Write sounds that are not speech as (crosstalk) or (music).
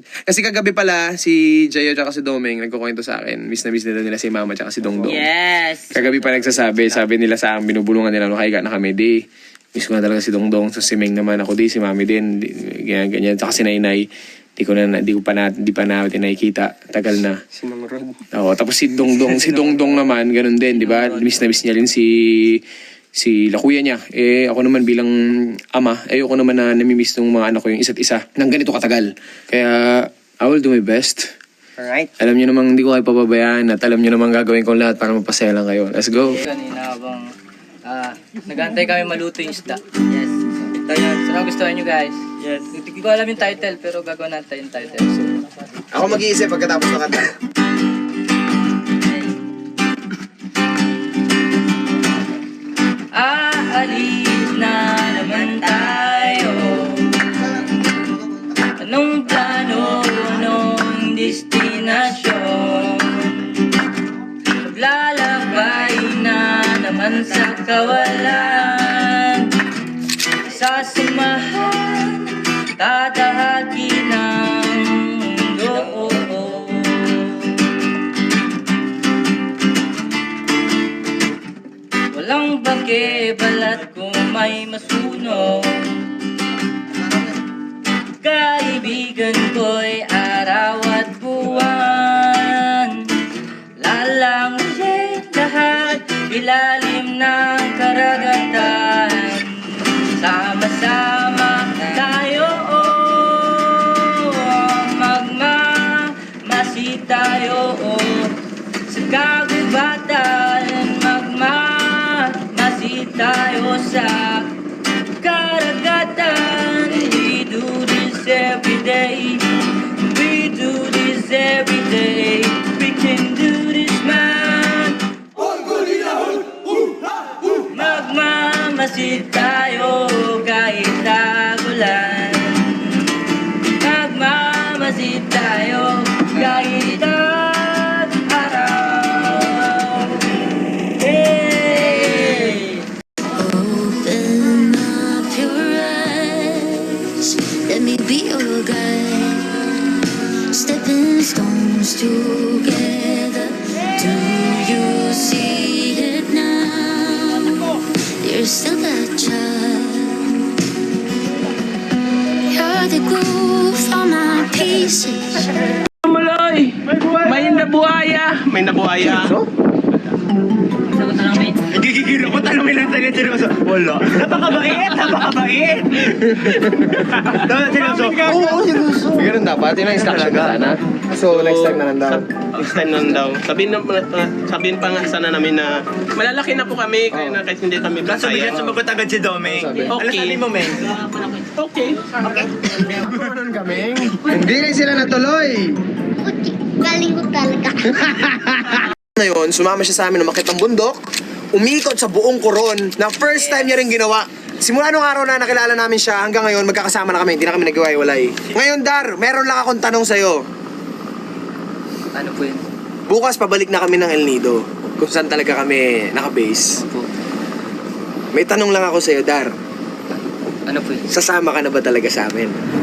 Kasi kagabi pala, si Jayo at si Domeng nagkukwento sa akin. Miss na miss nila nila si Mama at si Dongdong. Yes. Kagabi pa nagsasabi, sabi nila sa akin, binubulungan nila, no, kaya na kami, di. Miss ko na talaga si Dongdong, so si Meng naman ako, di, si Mami din, di, ganyan, ganyan. Tsaka si Nainay, di ko na, di ko pa na, di pa natin nakikita, tagal na. Si Mang Rod. Oo, tapos si Dongdong, si Dongdong naman, ganun din, di ba? Miss na miss niya rin si si lakuya niya. Eh, ako naman bilang ama, ayoko naman na namimiss ng mga anak ko yung isa't isa ng ganito katagal. Kaya, I will do my best. Alright. Alam niyo namang hindi ko kayo pababayaan at alam niyo namang gagawin ko lahat para mapasaya lang kayo. Let's go! Kanina habang ah, nagantay kami maluto yung isda. Yes. Ito yun. Sana gustuhan nyo guys. Yes. Hindi ko alam yung title pero gagawin natin yung title. So, Ako mag-iisip pagkatapos ng kanta. Maglalakbay na naman sa kawalan. Sasamahan, tatahaki ng mundo. Walang bake, balat kung may masunog Kaibigan ko'y Sama-sama tayo Magmamasi tayo Sa kagubatan Magmamasi tayo sa karagatan. We do this every day. We do this every day. We can do this man. Magmamasid tayo Open up your eyes. Let me be your guide. Stepping stones together. Do you see it now? You're still that child. You're the glue for pieces. Maloy! May nabuhaya! May nabuhaya. Sagot na lang mate Nagigigil ako, tanongin lang tayo seryoso. Wala. Napakabait! Napakabait! (laughs) Dapat seryoso. Oo, seryoso. Ganun dapat. Yun ang ka sana. So, next time na lang daw. Time nun daw. Sabihin, na, uh, sabihin pa nga sana namin na malalaki na po kami, kaya na kahit hindi kami Kaso bigyan sumagot agad si Dome. Sabi. Ano sabi mo, Meng? Okay. Hindi rin sila natuloy. Galing ko talaga. (laughs) Ngayon, sumama siya sa amin umakit ng bundok, umikot sa buong koron na first time niya rin ginawa. Simula nung araw na nakilala namin siya, hanggang ngayon magkakasama na kami, hindi na kami naghiwalay. Ngayon, Dar, meron lang akong tanong sa'yo. Ano po yun? Bukas pabalik na kami ng El Nido, kung saan talaga kami nakabase. Po. May tanong lang ako sa'yo, Dar. Ano po yun? Sasama ka na ba talaga sa amin?